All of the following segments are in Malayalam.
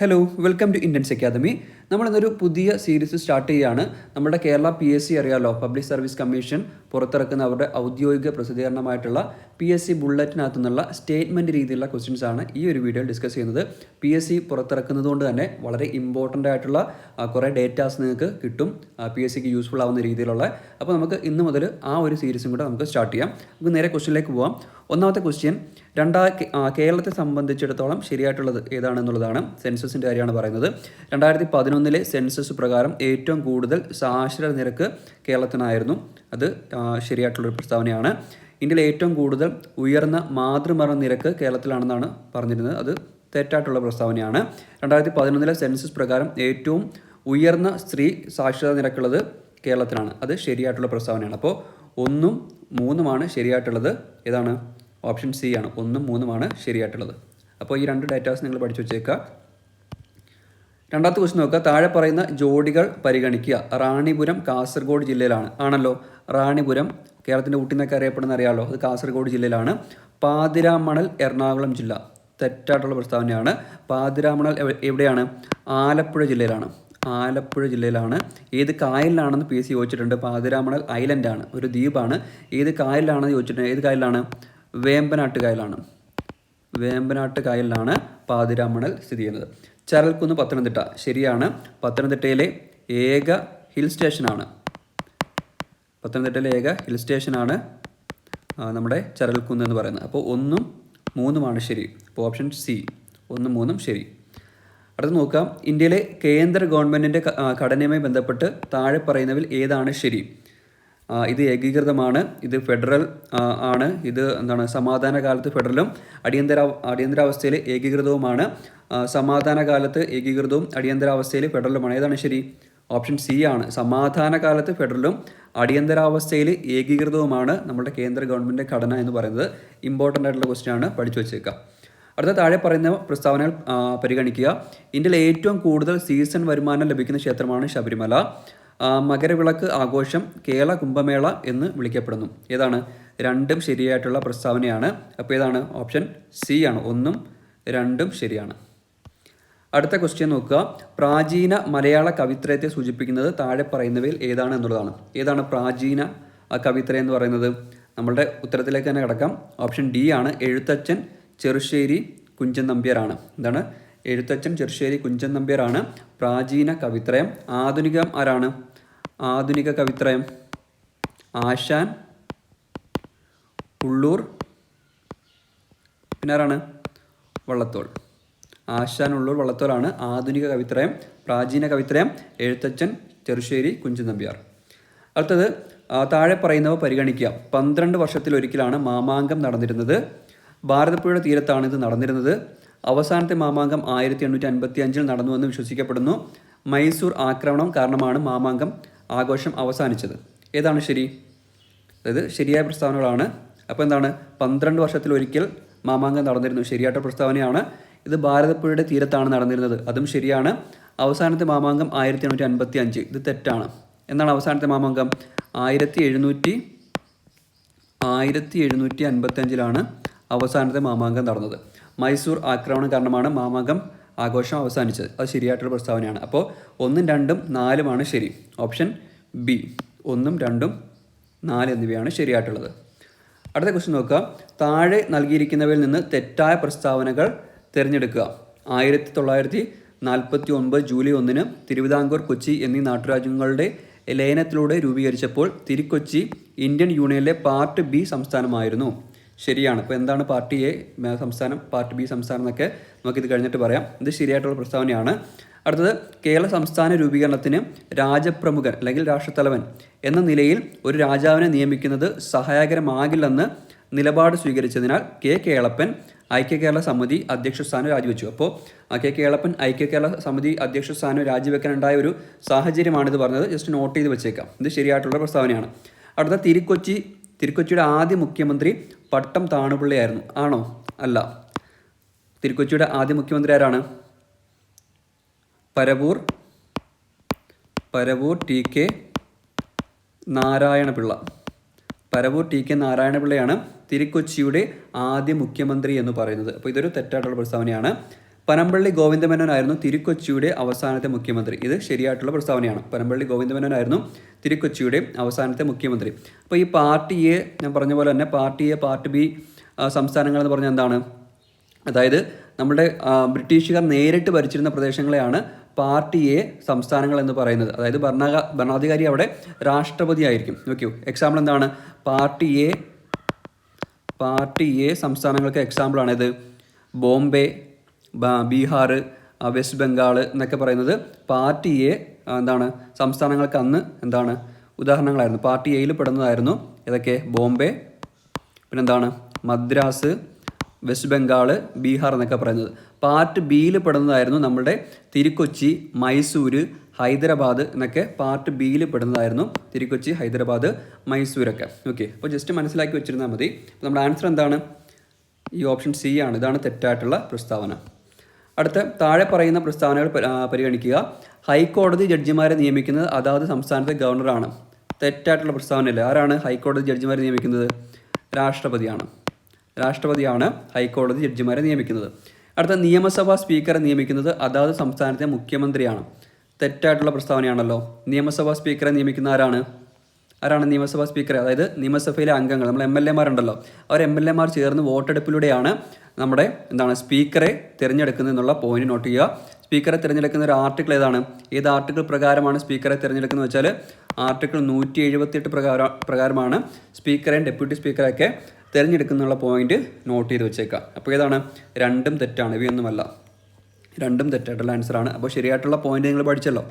Hello welcome to Indians academy നമ്മളിന്നൊരു പുതിയ സീരീസ് സ്റ്റാർട്ട് ചെയ്യുകയാണ് നമ്മുടെ കേരള പി എസ് സി അറിയാലോ പബ്ലിക് സർവീസ് കമ്മീഷൻ പുറത്തിറക്കുന്ന അവരുടെ ഔദ്യോഗിക പ്രസിദ്ധീകരണമായിട്ടുള്ള പി എസ് സി ബുള്ളറ്റിനകത്തു നിന്നുള്ള സ്റ്റേറ്റ്മെന്റ് രീതിയിലുള്ള ക്വസ്റ്റ്യൻസ് ആണ് ഈ ഒരു വീഡിയോയിൽ ഡിസ്കസ് ചെയ്യുന്നത്. പി എസ് സി പുറത്തിറക്കുന്നത് കൊണ്ട് തന്നെ വളരെ ഇമ്പോർട്ടന്റ് ആയിട്ടുള്ള കുറേ ഡേറ്റാസ് നിങ്ങൾക്ക് കിട്ടും. പി എസ് സിക്ക് യൂസ്ഫുൾ ആവുന്ന രീതിയിലുള്ള. അപ്പോൾ നമുക്ക് ഇന്ന് മുതൽ ആ ഒരു സീരീസും കൂടെ നമുക്ക് സ്റ്റാർട്ട് ചെയ്യാം. നമുക്ക് നേരെ ക്വസ്റ്റ്യനിലേക്ക് പോവാം. ഒന്നാമത്തെ ക്വസ്റ്റ്യൻ രണ്ടാ കേരളത്തെ സംബന്ധിച്ചിടത്തോളം ശരിയായിട്ടുള്ളത് ഏതാണെന്നുള്ളതാണ് സെൻസസിന്റെ കാര്യമാണ് പറയുന്നത്. രണ്ടായിരത്തി പതിനൊന്നിലെ സെൻസസ് പ്രകാരം ഏറ്റവും കൂടുതൽ സാക്ഷര നിരക്ക് കേരളത്തിനായിരുന്നു. അത് ശരിയായിട്ടുള്ളൊരു പ്രസ്താവനയാണ്. ഇന്ത്യയിലെ ഏറ്റവും കൂടുതൽ ഉയർന്ന മാതൃമരണ നിരക്ക് കേരളത്തിലാണെന്നാണ് പറഞ്ഞിരുന്നത്. അത് തെറ്റായിട്ടുള്ള പ്രസ്താവനയാണ്. രണ്ടായിരത്തി പതിനൊന്നിലെ സെൻസസ് പ്രകാരം ഏറ്റവും ഉയർന്ന സ്ത്രീ സാക്ഷരതാ നിരക്കുള്ളത് കേരളത്തിലാണ്. അത് ശരിയായിട്ടുള്ള പ്രസ്താവനയാണ്. അപ്പോൾ ഒന്നും മൂന്നുമാണ് ശരിയായിട്ടുള്ളത്. ഏതാണ്? ഓപ്ഷൻ സി ആണ്. ഒന്നും മൂന്നുമാണ് ശരിയായിട്ടുള്ളത്. അപ്പോൾ ഈ രണ്ട് ഡേറ്റാസ് നിങ്ങൾ പഠിച്ചു വെച്ചേക്കുക രണ്ടാമത്തെ ക്വസ്റ്റ്യൻ നോക്കുക താഴെ പറയുന്ന ജോഡികൾ പരിഗണിക്കുക. റാണിപുരം കാസർഗോഡ് ജില്ലയിലാണ്. ആണല്ലോ. റാണിപുരം കേരളത്തിന്റെ ഊട്ടി എന്നൊക്കെ അറിയപ്പെടുന്ന അറിയാമല്ലോ അത് കാസർഗോഡ് ജില്ലയിലാണ്. പാതിരാമണൽ എറണാകുളം ജില്ല. തെറ്റായിട്ടുള്ള പ്രസ്താവനയാണ്. പാതിരാമണൽ എവിടെയാണ്? ആലപ്പുഴ ജില്ലയിലാണ്. ആലപ്പുഴ ജില്ലയിലാണ്. ഏത് കായലിലാണെന്ന് പി എസ് സി ചോദിച്ചിട്ടുണ്ട്. പാതിരാമണൽ ഐലൻഡാണ്. ഒരു ദ്വീപാണ്. ഏത് കായലിലാണെന്ന് ചോദിച്ചിട്ടുണ്ട്. ഏത് കായലിലാണ്? വേമ്പനാട്ട് കായലാണ് വേമ്പനാട്ട് കായലിലാണ് പാതിരാമണൽ സ്ഥിതി ചെയ്യുന്നത്. ചരൽക്കുന്ന് പത്തനംതിട്ട. ശരിയാണ്. പത്തനംതിട്ടയിലെ ഏക ഹിൽ സ്റ്റേഷനാണ്. പത്തനംതിട്ടയിലെ ഏക ഹിൽ സ്റ്റേഷനാണ് നമ്മുടെ ചരൽക്കുന്ന് എന്ന് പറയുന്നത്. അപ്പോൾ ഒന്നും മൂന്നുമാണ് ശരി. അപ്പോൾ ഓപ്ഷൻ സി. ഒന്നും മൂന്നും ശരി. അടുത്ത് നോക്കാം. ഇന്ത്യയിലെ കേന്ദ്ര ഗവൺമെന്റിന്റെ ഘടനയുമായി ബന്ധപ്പെട്ട് താഴെ പറയുന്നതിൽ ഏതാണ് ശരി? ഇത് ഏകീകൃതമാണ്. ഇത് ഫെഡറൽ ആണ്. ഇത് എന്താണ് സമാധാന കാലത്ത് ഫെഡറലും അടിയന്തര അടിയന്തരാവസ്ഥയിൽ ഏകീകൃതവുമാണ്. സമാധാന കാലത്ത് ഏകീകൃതവും അടിയന്തരാവസ്ഥയിൽ ഫെഡറലുമാണ്. ഏതാണ് ശരി? ഓപ്ഷൻ സി ആണ്. സമാധാന കാലത്ത് ഫെഡറലും അടിയന്തരാവസ്ഥയിൽ ഏകീകൃതവുമാണ് നമ്മുടെ കേന്ദ്ര ഗവൺമെന്റ് ഘടന എന്ന് പറയുന്നത്. ഇമ്പോർട്ടന്റ് ആയിട്ടുള്ള ക്വസ്റ്റ്യൻ ആണ്. പഠിച്ചു വെച്ചേക്കുക അടുത്ത താഴെ പറയുന്ന പ്രസ്താവനകൾ പരിഗണിക്കുക. ഇന്ത്യയിൽ ഏറ്റവും കൂടുതൽ സീസൺ വരുമാനം ലഭിക്കുന്ന ക്ഷേത്രമാണ് ശബരിമല. മകരവിളക്ക് ആഘോഷം കേരള കുംഭമേള എന്ന് വിളിക്കപ്പെടുന്നു. ഏതാണ്? രണ്ടും ശരിയായിട്ടുള്ള പ്രസ്താവനയാണ്. അപ്പോൾ ഏതാണ്? ഓപ്ഷൻ സി ആണ്. ഒന്നും രണ്ടും ശരിയാണ്. അടുത്ത ക്വസ്റ്റ്യൻ നോക്കുക. പ്രാചീന മലയാള കവിത്രയത്തെ സൂചിപ്പിക്കുന്നത് താഴെ പറയുന്നവയിൽ ഏതാണ് എന്നുള്ളതാണ്. ഏതാണ് പ്രാചീന കവിത്രയം എന്ന് പറയുന്നത്? നമ്മളുടെ ഉത്തരത്തിലേക്ക് തന്നെ കിടക്കാം. ഓപ്ഷൻ ഡി ആണ്. എഴുത്തച്ഛൻ ചെറുശ്ശേരി കുഞ്ചൻ നമ്പ്യാരാണ്. എന്താണ്? എഴുത്തച്ഛൻ ചെറുശ്ശേരി കുഞ്ചൻ നമ്പ്യാരാണ്. പ്രാചീന കവിത്രയം. ആധുനികം ആരാണ്? ആധുനിക കവിത്രയം. ആശാൻ ഉള്ളൂർ പിന്നെ ആരാണ് വള്ളത്തോൾ. ആശാൻ ഉള്ളൂർ വള്ളത്തോളാണ് ആധുനിക കവിത്രയം പ്രാചീന കവിത്രയം എഴുത്തച്ഛൻ ചെറുശ്ശേരി കുഞ്ചൻ നമ്പ്യാർ അടുത്തത് താഴെ പറയുന്നവ പരിഗണിക്കുക. പന്ത്രണ്ട് വർഷത്തിലൊരിക്കലാണ് മാമാങ്കം നടന്നിരുന്നത്. ഭാരതപ്പുഴയുടെ തീരത്താണ് ഇത് നടന്നിരുന്നത്. അവസാനത്തെ മാമാങ്കം ആയിരത്തി എണ്ണൂറ്റി അൻപത്തി അഞ്ചിൽ നടന്നുവെന്ന് വിശ്വസിക്കപ്പെടുന്നു. മൈസൂർ ആക്രമണം കാരണമാണ് മാമാങ്കം. ആഘോഷം അവസാനിച്ചത്. ഏതാണ് ശരി? അതായത് ശരിയായ പ്രസ്താവനകളാണ്. അപ്പോൾ എന്താണ്? പന്ത്രണ്ട് വർഷത്തിലൊരിക്കൽ മാമാങ്കം നടന്നിരുന്നു. ശരിയായിട്ട പ്രസ്താവനയാണ്. ഇത് ഭാരതപ്പുഴയുടെ തീരത്താണ് നടന്നിരുന്നത്. അതും ശരിയാണ്. അവസാനത്തെ മാമാങ്കം ആയിരത്തി എണ്ണൂറ്റി അൻപത്തി അഞ്ച് ഇത് തെറ്റാണ്. എന്നാണ് അവസാനത്തെ മാമാങ്കം? ആയിരത്തി എഴുന്നൂറ്റി ആയിരത്തി എഴുന്നൂറ്റി അൻപത്തി അഞ്ചിലാണ് അവസാനത്തെ മാമാങ്കം നടന്നത്. മൈസൂർ ആക്രമണം കാരണമാണ് മാമാങ്കം ആഘോഷം അവസാനിച്ചത്. അത് ശരിയായിട്ടുള്ള പ്രസ്താവനയാണ്. അപ്പോൾ ഒന്നും രണ്ടും നാലുമാണ് ശരി. ഓപ്ഷൻ ബി ഒന്നും രണ്ടും നാല് എന്നിവയാണ് ശരിയായിട്ടുള്ളത്. അടുത്ത ക്വസ്റ്റ്യൻ നോക്കുക. താഴെ നൽകിയിരിക്കുന്നവയിൽ നിന്ന് തെറ്റായ പ്രസ്താവനകൾ തിരഞ്ഞെടുക്കുക. ആയിരത്തി തൊള്ളായിരത്തി നാൽപ്പത്തി ഒൻപത് ജൂലൈ ഒന്നിന് തിരുവിതാംകൂർ കൊച്ചി എന്നീ നാട്ടുരാജ്യങ്ങളുടെ ലയനത്തിലൂടെ രൂപീകരിച്ചപ്പോൾ തിരുക്കൊച്ചി ഇന്ത്യൻ യൂണിയനിലെ പാർട്ട് ബി സംസ്ഥാനമായിരുന്നു. ശരിയാണ്. ഇപ്പോൾ എന്താണ് പാർട്ടി എ സംസ്ഥാനം പാർട്ടി ബി സംസ്ഥാനം എന്നൊക്കെ നമുക്കിത് കഴിഞ്ഞിട്ട് പറയാം. ഇത് ശരിയായിട്ടുള്ള പ്രസ്താവനയാണ്. അടുത്തത് കേരള സംസ്ഥാന രൂപീകരണത്തിന് രാജപ്രമുഖൻ അല്ലെങ്കിൽ രാഷ്ട്രത്തലവൻ എന്ന നിലയിൽ ഒരു രാജാവിനെ നിയമിക്കുന്നത് സഹായകരമാകില്ലെന്ന് നിലപാട് സ്വീകരിച്ചതിനാൽ കെ കേളപ്പൻ ഐക്യ കേരള സമിതി അധ്യക്ഷ സ്ഥാനം രാജിവെച്ചു. അപ്പോൾ കെ കേളപ്പൻ ഐക്യ കേരള സമിതി അധ്യക്ഷ സ്ഥാനം രാജിവെക്കാനുണ്ടായ ഒരു സാഹചര്യമാണിത് പറഞ്ഞത്. ജസ്റ്റ് നോട്ട് ചെയ്ത് വെച്ചേക്കാം. ഇത് ശരിയായിട്ടുള്ള പ്രസ്താവനയാണ്. അടുത്ത തിരുക്കൊച്ചി തിരുക്കൊച്ചിയുടെ ആദ്യ മുഖ്യമന്ത്രി പട്ടം താണുപിള്ളയായിരുന്നു. ആണോ? അല്ല. തിരുക്കൊച്ചിയുടെ ആദ്യ മുഖ്യമന്ത്രി ആരാണ്? Paravur Paravur T K Narayana Pillai. Paravur T K നാരായണപിള്ളയാണ് തിരുക്കൊച്ചിയുടെ ആദ്യ മുഖ്യമന്ത്രി എന്ന് പറയുന്നത്. അപ്പോൾ ഇതൊരു തെറ്റായിട്ടുള്ള പ്രസ്താവനയാണ്. പനമ്പള്ളി ഗോവിന്ദമേനോനായിരുന്നു തിരുക്കൊച്ചിയുടെ അവസാനത്തെ മുഖ്യമന്ത്രി. ഇത് ശരിയായിട്ടുള്ള പ്രസ്താവനയാണ്. പനമ്പള്ളി ഗോവിന്ദമേനോനായിരുന്നു തിരുക്കൊച്ചിയുടെ അവസാനത്തെ മുഖ്യമന്ത്രി. അപ്പോൾ ഈ പാർട്ടി എ ഞാൻ പറഞ്ഞ പോലെ തന്നെ പാർട്ടി എ പാർട്ടി ബി സംസ്ഥാനങ്ങൾ എന്ന് പറഞ്ഞാൽ എന്താണ്? അതായത് നമ്മുടെ ബ്രിട്ടീഷുകാർ നേരിട്ട് ഭരിച്ചിരുന്ന പ്രദേശങ്ങളെയാണ് പാർട്ടി എ സംസ്ഥാനങ്ങൾ എന്ന് പറയുന്നത്. അതായത് ഭരണ ഭരണാധികാരി അവിടെ രാഷ്ട്രപതി ആയിരിക്കും. ഓക്കെ എക്സാമ്പിൾ എന്താണ്? പാർട്ടി എ പാർട്ടി എ സംസ്ഥാനങ്ങൾക്ക് എക്സാമ്പിളാണ് ഇത് ബോംബെ ബീഹാർ വെസ്റ്റ് ബംഗാൾ എന്നൊക്കെ പറയുന്നത് പാർട്ടി എ എന്താണ് സംസ്ഥാനങ്ങൾക്ക് അന്ന് എന്താണ് ഉദാഹരണങ്ങളായിരുന്നു. പാർട്ടി എയിൽ പെടുന്നതായിരുന്നു. ഏതൊക്കെ? ബോംബെ പിന്നെന്താണ്? മദ്രാസ് വെസ്റ്റ് ബംഗാൾ ബീഹാർ എന്നൊക്കെ പറയുന്നത്. പാർട്ട് ബിയിൽ പെടുന്നതായിരുന്നു നമ്മുടെ തിരുക്കൊച്ചി മൈസൂര് ഹൈദരാബാദ് എന്നൊക്കെ പാർട്ട് ബിയിൽ പെടുന്നതായിരുന്നു തിരുക്കൊച്ചി ഹൈദരാബാദ് മൈസൂരൊക്കെ. ഓക്കെ അപ്പോൾ ജസ്റ്റ് മനസ്സിലാക്കി വെച്ചിരുന്നാൽ മതി. നമ്മുടെ ആൻസർ എന്താണ്? ഈ ഓപ്ഷൻ സി ആണ്. ഇതാണ് തെറ്റായിട്ടുള്ള പ്രസ്താവന. അടുത്ത താഴെ പറയുന്ന പ്രസ്താവനകൾ പരിഗണിക്കുക. ഹൈക്കോടതി ജഡ്ജിമാരെ നിയമിക്കുന്നത് അതാത് സംസ്ഥാനത്തെ ഗവർണറാണ്. തെറ്റായിട്ടുള്ള പ്രസ്താവനയല്ലേ. ആരാണ് ഹൈക്കോടതി ജഡ്ജിമാരെ നിയമിക്കുന്നത്? രാഷ്ട്രപതിയാണ്. രാഷ്ട്രപതിയാണ് ഹൈക്കോടതി ജഡ്ജിമാരെ നിയമിക്കുന്നത്. അടുത്ത നിയമസഭാ സ്പീക്കറെ നിയമിക്കുന്നത് അതാത് സംസ്ഥാനത്തെ മുഖ്യമന്ത്രിയാണ്. തെറ്റായിട്ടുള്ള പ്രസ്താവനയാണല്ലോ. നിയമസഭാ സ്പീക്കറെ നിയമിക്കുന്ന ആരാണ്? ആരാണ് നിയമസഭാ സ്പീക്കർ? അതായത് നിയമസഭയിലെ അംഗങ്ങൾ നമ്മൾ എം എൽ എമാരുണ്ടല്ലോ. അവർ എം എൽ എമാർ ചേർന്ന് വോട്ടെടുപ്പിലൂടെയാണ് നമ്മുടെ എന്താണ് സ്പീക്കറെ തിരഞ്ഞെടുക്കുന്നത് എന്നുള്ള പോയിന്റ് നോട്ട് ചെയ്യുക. സ്പീക്കറെ തിരഞ്ഞെടുക്കുന്ന ഒരു ആർട്ടിക്കിൾ ഏതാണ്? ഏത് ആർട്ടിക്കിൾ പ്രകാരമാണ് സ്പീക്കറെ തിരഞ്ഞെടുക്കുന്നത് വെച്ചാൽ ആർട്ടിക്കിൾ നൂറ്റി എഴുപത്തിയെട്ട് പ്രകാരം പ്രകാരമാണ് സ്പീക്കറെയും ഡെപ്യൂട്ടി സ്പീക്കറെയൊക്കെ തിരഞ്ഞെടുക്കുന്നുള്ള പോയിന്റ് നോട്ട് ചെയ്ത് വെച്ചേക്കാം അപ്പോൾ ഏതാണ്? രണ്ടും തെറ്റാണ് ഇവയൊന്നുമല്ല. രണ്ടും തെറ്റായിട്ടുള്ള ആൻസറാണ് അപ്പോൾ ശരിയായിട്ടുള്ള പോയിന്റ് നിങ്ങൾ പഠിച്ചല്ലോ.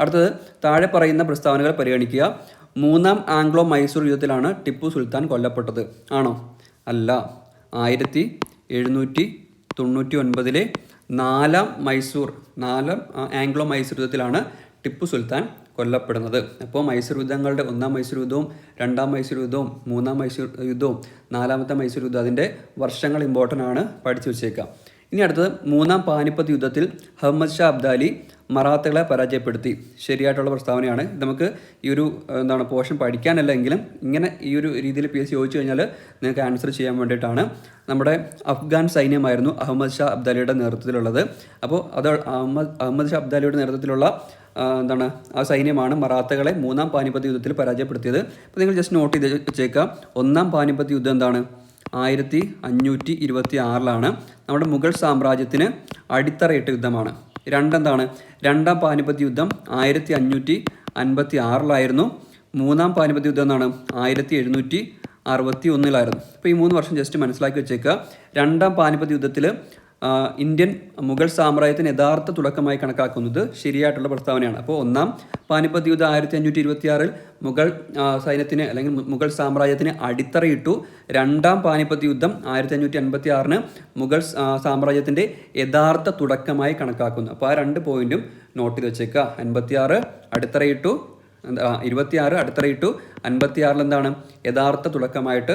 അടുത്തത് താഴെ പറയുന്ന പ്രസ്താവനകൾ പരിഗണിക്കുക. മൂന്നാം ആംഗ്ലോ മൈസൂർ യുദ്ധത്തിലാണ് ടിപ്പു സുൽത്താൻ കൊല്ലപ്പെട്ടത്. ആണോ? അല്ല. ആയിരത്തി എഴുന്നൂറ്റി തൊണ്ണൂറ്റി ഒൻപതിലെ നാലാം മൈസൂർ നാലാം ആംഗ്ലോ മൈസൂർ യുദ്ധത്തിലാണ് ടിപ്പു സുൽത്താൻ കൊല്ലപ്പെടുന്നത്. അപ്പോൾ മൈസൂർ യുദ്ധങ്ങളുടെ ഒന്നാം മൈസൂർ യുദ്ധവും രണ്ടാം മൈസൂർ യുദ്ധവും മൂന്നാം മൈസൂർ യുദ്ധവും നാലാമത്തെ മൈസൂർ യുദ്ധം അതിന്റെ വർഷങ്ങൾ ഇമ്പോർട്ടന്റ് ആണ് പഠിച്ചു വെച്ചേക്കാം ഇനി അടുത്തത് മൂന്നാം പാനിപ്പത്ത് യുദ്ധത്തിൽ അഹമ്മദ് ഷാ അബ്ദാലി മറാത്തകളെ പരാജയപ്പെടുത്തി. ശരിയായിട്ടുള്ള പ്രസ്താവനയാണ്. നമുക്ക് ഈ ഒരു എന്താണ് പോർഷൻ പഠിക്കാനല്ല എങ്കിലും ഇങ്ങനെ ഈ ഒരു രീതിയിൽ പി എസ് ചോദിച്ചു കഴിഞ്ഞാൽ നിങ്ങൾക്ക് ആൻസർ ചെയ്യാൻ വേണ്ടിയിട്ടാണ് നമ്മുടെ അഫ്ഗാൻ സൈന്യമായിരുന്നു അഹമ്മദ് ഷാ അബ്ദാലിയുടെ നേതൃത്വത്തിലുള്ളത്. അപ്പോൾ അത് അഹമ്മദ് അഹമ്മദ് ഷാ അബ്ദാലിയുടെ നേതൃത്വത്തിലുള്ള എന്താണ് ആ സൈന്യമാണ് മറാത്തകളെ മൂന്നാം പാനിപ്പത്ത് യുദ്ധത്തിൽ പരാജയപ്പെടുത്തിയത്. അപ്പോൾ നിങ്ങൾ ജസ്റ്റ് നോട്ട് ചെയ്ത് വെച്ചേക്കാം. ഒന്നാം പാനിപ്പത്ത് യുദ്ധം എന്താണ്? ആയിരത്തി അഞ്ഞൂറ്റി ഇരുപത്തി ആറിലാണ് നമ്മുടെ മുഗൾ സാമ്രാജ്യത്തിന് അടിത്തറയിട്ട യുദ്ധമാണ്. രണ്ടെന്താണ്? രണ്ടാം പാനിപ്പത്ത് യുദ്ധം ആയിരത്തി അഞ്ഞൂറ്റി അൻപത്തി ആറിലായിരുന്നു മൂന്നാം പാനിപ്പത്ത് യുദ്ധം എന്നാണ്? ആയിരത്തി എഴുന്നൂറ്റി അറുപത്തി ഒന്നിലായിരുന്നു അപ്പോൾ ഈ മൂന്ന് വർഷം ജസ്റ്റ് മനസ്സിലാക്കി വെച്ചേക്കുക രണ്ടാം പാനിപ്പത്ത് യുദ്ധത്തിൽ ഇന്ത്യൻ മുഗൾ സാമ്രാജ്യത്തിന് യഥാർത്ഥ തുടക്കമായി കണക്കാക്കുന്നത് ശരിയായിട്ടുള്ള പ്രസ്താവനയാണ്. അപ്പോൾ ഒന്നാം പാനിപ്പത്ത് യുദ്ധം ആയിരത്തി അഞ്ഞൂറ്റി ഇരുപത്തി ആറിൽ മുഗൾ സൈന്യത്തിന് അല്ലെങ്കിൽ മുഗൾ സാമ്രാജ്യത്തിന് അടിത്തറയിട്ടു രണ്ടാം പാനിപ്പത്ത് യുദ്ധം ആയിരത്തി അഞ്ഞൂറ്റി അൻപത്തി ആറിന് മുഗൾ സാമ്രാജ്യത്തിന്റെ യഥാർത്ഥ തുടക്കമായി കണക്കാക്കുന്നു. അപ്പോൾ ആ രണ്ട് പോയിന്റും നോട്ട് ചെയ്ത് വെച്ചേക്കുക അൻപത്തി ആറ് അടിത്തറയിട്ടു ഇരുപത്തിയാറ് അടിത്തറയിട്ടു അൻപത്തിയാറിൽ എന്താണ്? യഥാർത്ഥ തുടക്കമായിട്ട്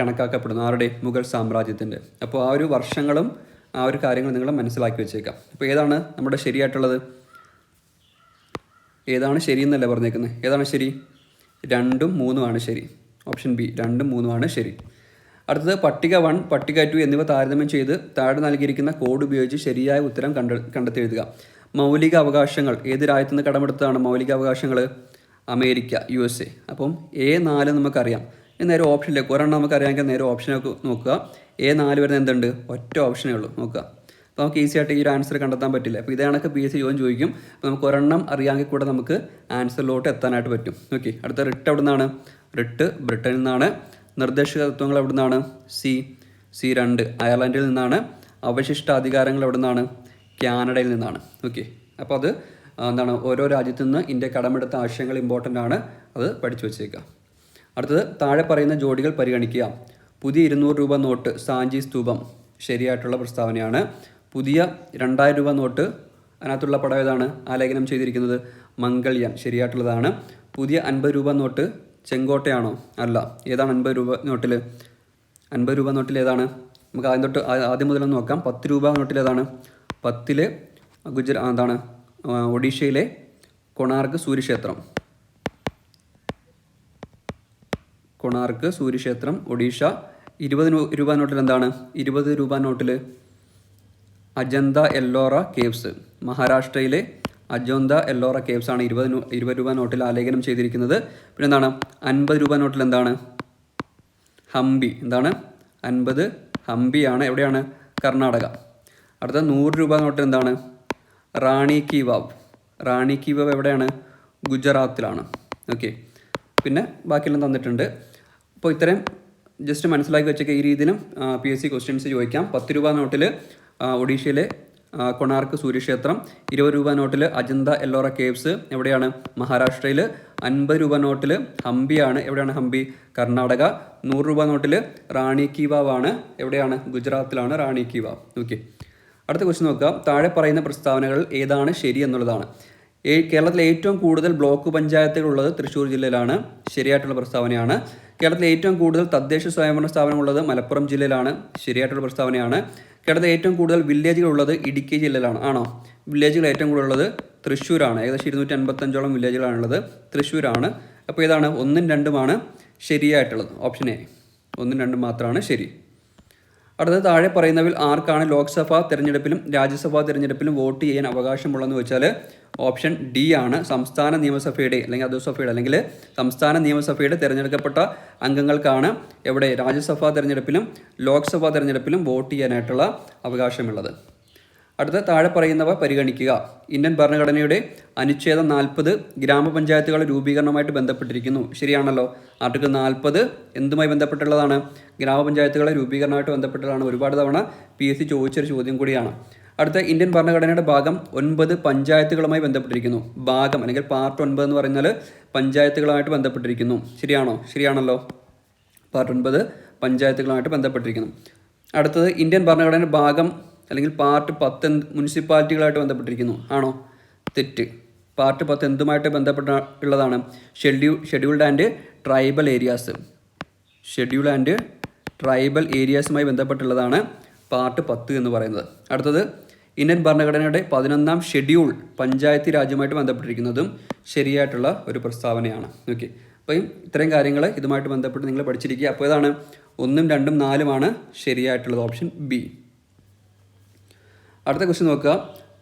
കണക്കാക്കപ്പെടുന്നു ആരുടെ? മുഗൾ സാമ്രാജ്യത്തിന്റെ അപ്പോൾ ആ ഒരു വർഷങ്ങളും ആ ഒരു കാര്യങ്ങൾ നിങ്ങൾ മനസ്സിലാക്കി വെച്ചേക്കാം. അപ്പോൾ ഏതാണ് നമ്മുടെ ശരിയായിട്ടുള്ളത്? ഏതാണ് ശരി എന്നല്ല പറഞ്ഞേക്കുന്നത് ഏതാണ് ശരി? രണ്ടും മൂന്നുമാണ് ശരി. ഓപ്ഷൻ ബി രണ്ടും മൂന്നുമാണ് ശരി. അടുത്തത് പട്ടിക വൺ പട്ടിക ടു എന്നിവ താരതമ്യം ചെയ്ത് താഴെ നൽകിയിരിക്കുന്ന കോഡ് ഉപയോഗിച്ച് ശരിയായ ഉത്തരം കണ്ട കണ്ടെത്തി എഴുതുക മൗലിക അവകാശങ്ങൾ ഏത് രാജ്യത്തു നിന്ന് കടമെടുത്തതാണ് മൗലിക അവകാശങ്ങൾ അമേരിക്ക യു എസ് എ. അപ്പം എ നാല് നമുക്കറിയാം. നേരെ ഓപ്ഷനിലേക്ക് ഒരെണ്ണം നമുക്കറിയാമെങ്കിൽ നേരെ ഓപ്ഷനൊക്കെ നോക്കുക. എ നാല് വരുന്ന എന്തുണ്ട്? ഒറ്റ ഓപ്ഷനേ ഉള്ളൂ. നോക്കുക. അപ്പോൾ നമുക്ക് ഈസി ആയിട്ട് ഈ ഒരു ആൻസർ കണ്ടെത്താൻ പറ്റില്ല. അപ്പോൾ ഇതേ പി എസ് സി ചോദ്യം ചോദിക്കും. അപ്പോൾ നമുക്ക് ഒരെണ്ണം അറിയാമെങ്കിൽ കൂടെ നമുക്ക് ആൻസറിലോട്ട് എത്താനായിട്ട് പറ്റും. ഓക്കെ അടുത്ത റിട്ട് എവിടെ നിന്നാണ് റിട്ട് ബ്രിട്ടനിൽ നിന്നാണ്. നിർദ്ദേശക തത്വങ്ങൾ എവിടെ നിന്നാണ് സി സി രണ്ട്. അയർലൻഡിൽ നിന്നാണ്. അവശിഷ്ട അധികാരങ്ങൾ എവിടെ നിന്നാണ് കാനഡയിൽ നിന്നാണ്. ഓക്കെ അപ്പോൾ അത് എന്താണ്? ഓരോ രാജ്യത്തു നിന്ന് ഇന്ത്യ കടമെടുത്ത ആശയങ്ങൾ ഇമ്പോർട്ടന്റ് ആണ്. അത് പഠിച്ചു വെച്ചേക്കുക. അടുത്തത് താഴെ പറയുന്ന ജോഡികൾ പരിഗണിക്കുക. പുതിയ ഇരുന്നൂറ് രൂപ നോട്ട് സാഞ്ചി സ്തൂപം. ശരിയായിട്ടുള്ള പ്രസ്താവനയാണ്. പുതിയ രണ്ടായിരം രൂപ നോട്ട് അതിനകത്തുള്ള പടം ഏതാണ്? ആലേഖനം ചെയ്തിരിക്കുന്നത് മംഗൾയാൻ ശരിയായിട്ടുള്ളതാണ്. പുതിയ അൻപത് രൂപ നോട്ട് ചെങ്കോട്ടയാണോ? അല്ല. ഏതാണ് അൻപത് രൂപ നോട്ടിൽ അൻപത് രൂപ നോട്ടിൽ ഏതാണ്? നമുക്ക് ആദ്യം തൊട്ട് ആദ്യം മുതലൊന്ന് നോക്കാം. പത്ത് രൂപ നോട്ടിൽ ഏതാണ്? പത്തിൽ ഗുജറാ എന്താണ്? ഒഡീഷയിലെ കൊണാർക്ക് സൂര്യക്ഷേത്രം. കൊണാർക്ക് സൂര്യക്ഷേത്രം ഒഡീഷ. ഇരുപത് രൂപ നോട്ടിൽ എന്താണ്? ഇരുപത് രൂപ നോട്ടിൽ അജന്ത എല്ലോറ കേവ്സ്. മഹാരാഷ്ട്രയിലെ അജോന്ത എല്ലോറ കേവ്സ് ആണ് ഇരുപത് ഇരുപത് രൂപ നോട്ടിൽ ആലേഖനം ചെയ്തിരിക്കുന്നത്. പിന്നെ എന്താണ്? അൻപത് രൂപ നോട്ടിൽ എന്താണ്? ഹംപി. എന്താണ്? അൻപത് ഹംപിയാണ് എവിടെയാണ്? കർണാടക. അടുത്ത നൂറ് രൂപ നോട്ടിൽ എന്താണ്? റാണി കി വാവ്. റാണി കി വാവ് എവിടെയാണ്? ഗുജറാത്തിലാണ്. ഓക്കെ. പിന്നെ ബാക്കിയെല്ലാം തന്നിട്ടുണ്ട്. അപ്പോൾ ഇത്രയും ജസ്റ്റ് മനസ്സിലാക്കി വെച്ചൊക്കെ ഈ രീതിയിലും പി എസ് സി ക്വസ്റ്റ്യൻസ് ചോദിക്കാം. പത്ത് രൂപ നോട്ടിൽ ഒഡീഷയിലെ കൊണാർക്ക് സൂര്യക്ഷേത്രം ഇരുപത് രൂപ നോട്ടിൽ അജന്ത എല്ലോറ കേവ്സ് എവിടെയാണ് മഹാരാഷ്ട്രയിൽ അൻപത് രൂപ നോട്ടിൽ ഹംപിയാണ് എവിടെയാണ് ഹംപി? കർണാടക. നൂറ് രൂപ നോട്ടിൽ റാണി കി വാവ് ആണ് എവിടെയാണ്? ഗുജറാത്തിലാണ് റാണി കി വാവ്. ഓക്കെ അടുത്ത ക്വസ്റ്റ്യൻ നോക്കുക താഴെ പറയുന്ന പ്രസ്താവനകൾ ഏതാണ് ശരി എന്നുള്ളതാണ്. കേരളത്തിലെ ഏറ്റവും കൂടുതൽ ബ്ലോക്ക് പഞ്ചായത്തുകൾ ഉള്ളത് തൃശ്ശൂർ ജില്ലയിലാണ്. ശരിയായിട്ടുള്ള പ്രസ്താവനയാണ്. കേരളത്തിലെ ഏറ്റവും കൂടുതൽ തദ്ദേശ സ്വയംഭരണ സ്ഥാപനമുള്ളത് മലപ്പുറം ജില്ലയിലാണ്. ശരിയായിട്ടുള്ള പ്രസ്താവനയാണ്. കേരളത്തിലെ ഏറ്റവും കൂടുതൽ വില്ലേജുകൾ ഉള്ളത് ഇടുക്കി ജില്ലയിലാണ്. ആണോ? വില്ലേജുകൾ ഏറ്റവും കൂടുതൽ ഉള്ളത് തൃശ്ശൂരാണ്. ഏകദേശം ഇരുന്നൂറ്റി അൻപത്തഞ്ചോളം വില്ലേജുകളാണുള്ളത്. തൃശ്ശൂരാണ്. അപ്പോൾ ഏതാണ്? ഒന്നും രണ്ടുമാണ് ശരിയായിട്ടുള്ളത്. Option A. ഒന്നും രണ്ടും മാത്രമാണ് ശരി. അടുത്തത് താഴെ പറയുന്നവിൽ ആർക്കാണ് ലോക്സഭാ തെരഞ്ഞെടുപ്പിലും രാജ്യസഭാ തെരഞ്ഞെടുപ്പിലും വോട്ട് ചെയ്യാൻ അവകാശമുള്ളതെന്ന് വെച്ചാൽ ഓപ്ഷൻ ഡി ആണ്. സംസ്ഥാന നിയമസഭയുടെ അല്ലെങ്കിൽ അധോസഭയുടെ അല്ലെങ്കിൽ സംസ്ഥാന നിയമസഭയുടെ തിരഞ്ഞെടുക്കപ്പെട്ട അംഗങ്ങൾക്കാണ് എവിടെ രാജ്യസഭാ തിരഞ്ഞെടുപ്പിലും ലോക്സഭാ തിരഞ്ഞെടുപ്പിലും വോട്ട് ചെയ്യാനായിട്ടുള്ള അവകാശമുള്ളത്. അടുത്ത താഴെ പറയുന്നവ പരിഗണിക്കുക. ഇന്ത്യൻ ഭരണഘടനയുടെ അനുച്ഛേദം നാൽപ്പത് ഗ്രാമപഞ്ചായത്തുകളുടെ രൂപീകരണവുമായിട്ട് ബന്ധപ്പെട്ടിരിക്കുന്നു. ശരിയാണല്ലോ? ആർട്ടിക്കിൾ നാൽപ്പത് എന്തുമായി ബന്ധപ്പെട്ടുള്ളതാണ്? ഗ്രാമപഞ്ചായത്തുകളെ രൂപീകരണമായിട്ട് ബന്ധപ്പെട്ടുള്ളതാണ് ഒരുപാട് തവണ പി എസ് സി ചോദിച്ചൊരു ചോദ്യം കൂടിയാണ്. അടുത്ത ഇന്ത്യൻ ഭരണഘടനയുടെ ഭാഗം ഒൻപത് പഞ്ചായത്തുകളുമായി ബന്ധപ്പെട്ടിരിക്കുന്നു. ഭാഗം അല്ലെങ്കിൽ പാർട്ട് ഒൻപത് എന്ന് പറഞ്ഞാൽ പഞ്ചായത്തുകളുമായിട്ട് ബന്ധപ്പെട്ടിരിക്കുന്നു. ശരിയാണോ? ശരിയാണല്ലോ. പാർട്ട് ഒൻപത് പഞ്ചായത്തുകളുമായിട്ട് ബന്ധപ്പെട്ടിരിക്കുന്നു. അടുത്തത് ഇന്ത്യൻ ഭരണഘടനയുടെ ഭാഗം അല്ലെങ്കിൽ പാർട്ട് പത്ത് മുനിസിപ്പാലിറ്റികളായിട്ട് ബന്ധപ്പെട്ടിരിക്കുന്നു. ആണോ? തെറ്റ്. പാർട്ട് പത്ത് എന്തുമായിട്ട് ബന്ധപ്പെട്ട ഉള്ളതാണ്? Schedule scheduled and tribal areas schedule and tribal ഏരിയാസുമായി ബന്ധപ്പെട്ടുള്ളതാണ് പാർട്ട് പത്ത് എന്ന് പറയുന്നത്. അടുത്തത് ഇന്ത്യൻ ഭരണഘടനയുടെ പതിനൊന്നാം ഷെഡ്യൂൾ പഞ്ചായത്തി രാജ്യമായിട്ട് ബന്ധപ്പെട്ടിരിക്കുന്നതും ശരിയായിട്ടുള്ള ഒരു പ്രസ്താവനയാണ്. ഓക്കെ അപ്പം ഇത്രയും കാര്യങ്ങൾ ഇതുമായിട്ട് ബന്ധപ്പെട്ട് നിങ്ങൾ പഠിച്ചിരിക്കുക. അപ്പോൾ ഇതാണ് ഒന്നും രണ്ടും നാലുമാണ് ശരിയായിട്ടുള്ളത്. Option B. അടുത്ത ക്വസ്റ്റ്യൻ നോക്കുക.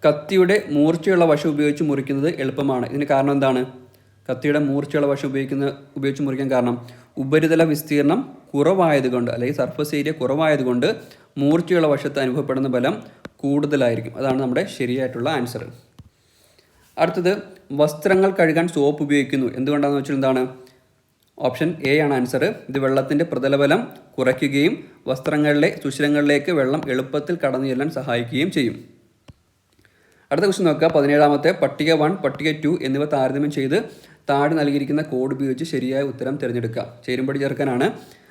കത്തിയുടെ മൂർച്ചയുള്ള വശം ഉപയോഗിച്ച് മുറിക്കുന്നത് എളുപ്പമാണ്. ഇതിന് കാരണം എന്താണ്? കത്തിയുടെ മൂർച്ചയുള്ള വശം ഉപയോഗിക്കുന്ന ഉപയോഗിച്ച് മുറിക്കാൻ കാരണം ഉപരിതല വിസ്തീർണം കുറവായതുകൊണ്ട് അല്ലെങ്കിൽ സർഫസ് ഏരിയ കുറവായതുകൊണ്ട് മൂർച്ചയുള്ള വശത്ത് അനുഭവപ്പെടുന്ന ബലം കൂടുതലായിരിക്കും. അതാണ് നമ്മുടെ ശരിയായിട്ടുള്ള ആൻസർ അടുത്തത് വസ്ത്രങ്ങൾ കഴുകാൻ സോപ്പ് ഉപയോഗിക്കുന്നു. എന്തുകൊണ്ടാണെന്ന് വെച്ചാൽ എന്താണ്? ഓപ്ഷൻ എ ആണ് ആൻസർ ഇത് വെള്ളത്തിന്റെ പ്രതലബലം കുറയ്ക്കുകയും വസ്ത്രങ്ങളിലെ സുഷിരങ്ങളിലേക്ക് വെള്ളം എളുപ്പത്തിൽ കടന്നു ചെല്ലാൻ സഹായിക്കുകയും ചെയ്യും. അടുത്ത ക്വസ്റ്റ്യൻ നോക്കുക. പതിനേഴാമത്തെ പട്ടിക വൺ പട്ടിക ടു എന്നിവ താരതമ്യം ചെയ്ത് താഴെ നൽകിയിരിക്കുന്ന കോഡ് ഉപയോഗിച്ച് ശരിയായ ഉത്തരം തിരഞ്ഞെടുക്കുക. ചേരുംപടി ചേർക്കാനാണ്.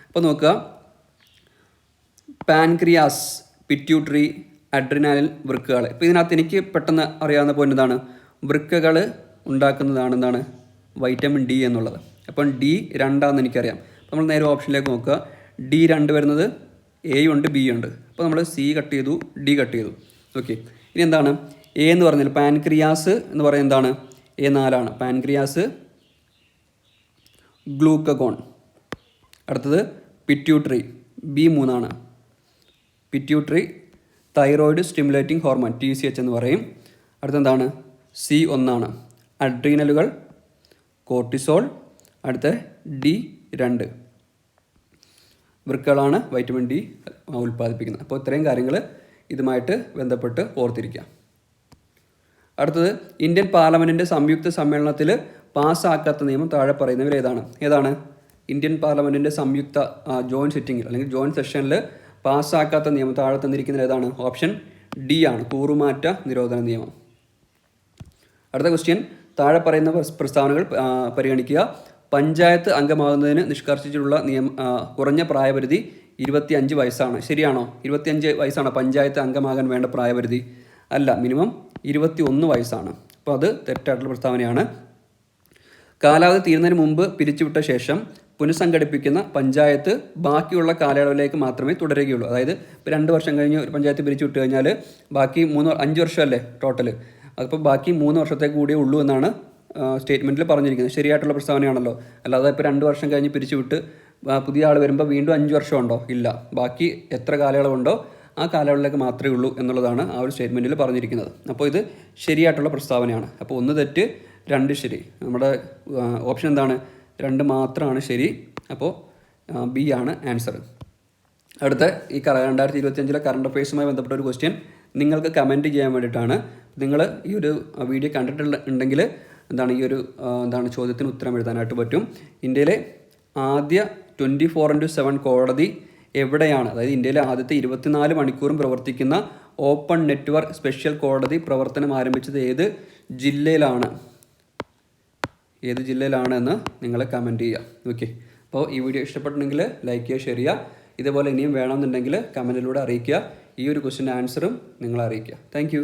അപ്പോൾ നോക്കുക. പാൻക്രിയാസ് പിറ്റ്യൂട്ടറി അഡ്രിനാലിൻ വൃക്കകൾ. ഇപ്പോൾ ഇതിനകത്ത് എനിക്ക് പെട്ടെന്ന് അറിയാവുന്ന പോയിന്റ് എന്താണ്? വൃക്കകൾ ഉണ്ടാക്കുന്നതാണ് എന്താണ് വൈറ്റമിൻ ഡി എന്നുള്ളത്. അപ്പം ഡി രണ്ടാണെന്ന് എനിക്കറിയാം. അപ്പോൾ നമ്മൾ നേരെ ഓപ്ഷനിലേക്ക് നോക്കുക. ഡി രണ്ട് വരുന്നത് എ ഉണ്ട് ബി ഉണ്ട്. അപ്പോൾ നമ്മൾ സി കട്ട് ചെയ്തു ഡി കട്ട് ചെയ്തു. ഓക്കെ ഇനി എന്താണ്? എ എന്ന് പറഞ്ഞാൽ പാൻക്രിയാസ് എന്ന് പറയുന്നത് എന്താണ്? എ നാലാണ്. പാൻക്രിയാസ് ഗ്ലൂക്കഗോൺ അടുത്തത് പിറ്റ്യൂട്ടറി ബി മൂന്നാണ്. Pituitary thyroid stimulating hormone T C H എന്ന് പറയും. അടുത്തെന്താണ്? സി ഒന്നാണ്. അഡ്രീനലുകൾ കോർട്ടിസോൾ അടുത്ത ഡി രണ്ട്. വൃക്കകളാണ് വൈറ്റമിൻ ഡി ഉൽപ്പാദിപ്പിക്കുന്നത്. അപ്പോൾ ഇത്രയും കാര്യങ്ങൾ ഇതുമായിട്ട് ബന്ധപ്പെട്ട് ഓർത്തിരിക്കുക അടുത്തത് ഇന്ത്യൻ പാർലമെന്റിന്റെ സംയുക്ത സമ്മേളനത്തിൽ പാസ്സാക്കാത്ത നിയമം താഴെ പറയുന്നവർ ഏതാണ്? ഏതാണ്? ഇന്ത്യൻ പാർലമെന്റിന്റെ സംയുക്ത ജോയിന്റ് സിറ്റിംഗിൽ അല്ലെങ്കിൽ ജോയിന്റ് സെഷനിൽ പാസ്സാക്കാത്ത നിയമം താഴെ തന്നിരിക്കുന്നത് ഏതാണ്? ഓപ്ഷൻ ഡി ആണ് കൂറുമാറ്റ നിരോധന നിയമം. അടുത്ത ക്വസ്റ്റ്യൻ താഴെ പറയുന്ന പ്രസ്- പ്രസ്താവനകൾ പരിഗണിക്കുക. പഞ്ചായത്ത് അംഗമാകുന്നതിന് നിഷ്കർഷിച്ചിട്ടുള്ള നിയമ കുറഞ്ഞ പ്രായപരിധി ഇരുപത്തി അഞ്ച് വയസ്സാണ്. ശരിയാണോ? ഇരുപത്തിയഞ്ച് വയസ്സാണ് പഞ്ചായത്ത് അംഗമാകാൻ വേണ്ട പ്രായപരിധി? അല്ല മിനിമം ഇരുപത്തി ഒന്ന് വയസ്സാണ്. അപ്പോൾ അത് തെറ്റായിട്ടുള്ള പ്രസ്താവനയാണ്. കാലാവധി തീരുന്നതിന് മുമ്പ് പിരിച്ചുവിട്ട ശേഷം പുനഃസംഘടിപ്പിക്കുന്ന പഞ്ചായത്ത് ബാക്കിയുള്ള കാലയളവിലേക്ക് മാത്രമേ തുടരുകയുള്ളൂ. അതായത് ഇപ്പോൾ രണ്ട് വർഷം കഴിഞ്ഞ് ഒരു പഞ്ചായത്ത് പിരിച്ചു വിട്ട് കഴിഞ്ഞാൽ ബാക്കി മൂന്ന് അഞ്ച് വർഷമല്ലേ ടോട്ടൽ അതിപ്പോൾ ബാക്കി മൂന്ന് വർഷത്തേക്ക് കൂടിയേ ഉള്ളൂ എന്നാണ് സ്റ്റേറ്റ്മെന്റിൽ പറഞ്ഞിരിക്കുന്നത്. ശരിയായിട്ടുള്ള പ്രസ്താവനയാണല്ലോ. അല്ലാതെ ഇപ്പോൾ രണ്ട് വർഷം കഴിഞ്ഞ് പിരിച്ചുവിട്ട് പുതിയ ആൾ വരുമ്പോൾ വീണ്ടും അഞ്ച് വർഷമുണ്ടോ? ഇല്ല. ബാക്കി എത്ര കാലയളവുണ്ടോ ആ കാലയളവിലേക്ക് മാത്രമേ ഉള്ളൂ എന്നുള്ളതാണ് ആ ഒരു സ്റ്റേറ്റ്മെന്റിൽ പറഞ്ഞിരിക്കുന്നത്. അപ്പോൾ ഇത് ശരിയായിട്ടുള്ള പ്രസ്താവനയാണ്. അപ്പോൾ ഒന്ന് തെറ്റ് രണ്ട് ശരി. നമ്മുടെ ഓപ്ഷൻ എന്താണ്? രണ്ട് മാത്രമാണ് ശരി. അപ്പോൾ ബി ആണ് ആൻസർ അടുത്ത ഈ രണ്ടായിരത്തി ഇരുപത്തിയഞ്ചിലെ കറണ്ട് അഫയേഴ്സുമായി ബന്ധപ്പെട്ട ഒരു ക്വസ്റ്റ്യൻ നിങ്ങൾക്ക് കമന്റ് ചെയ്യാൻ വേണ്ടിയിട്ടാണ്. നിങ്ങൾ ഈ ഒരു വീഡിയോ കണ്ടിട്ടുള്ള ഉണ്ടെങ്കിൽ എന്താണ് ഈ ഒരു എന്താണ് ചോദ്യത്തിന് ഉത്തരം എഴുതാനായിട്ട് പറ്റും. ഇന്ത്യയിലെ ആദ്യ ട്വന്റി ഫോർ ഇന്റു സെവൻ കോടതി എവിടെയാണ് അതായത് ഇന്ത്യയിലെ ആദ്യത്തെ ഇരുപത്തിനാല് മണിക്കൂറും പ്രവർത്തിക്കുന്ന ഓപ്പൺ നെറ്റ്വർക്ക് സ്പെഷ്യൽ കോടതി പ്രവർത്തനം ആരംഭിച്ചത് ഏത് ജില്ലയിലാണ്? ഏത് ജില്ലയിലാണ് എന്ന് നിങ്ങൾ കമന്റ് ചെയ്യുക. ഓക്കെ അപ്പോൾ ഈ വീഡിയോ ഇഷ്ടപ്പെട്ടിട്ടുണ്ടെങ്കിൽ ലൈക്ക് ചെയ്യുക ഷെയർ ചെയ്യുക. ഇതുപോലെ ഇനിയും വേണമെന്നുണ്ടെങ്കിൽ കമന്റിലൂടെ അറിയിക്കുക. ഈ ഒരു ക്വസ്റ്റിന്റെ ആൻസറും നിങ്ങൾ അറിയിക്കുക. താങ്ക്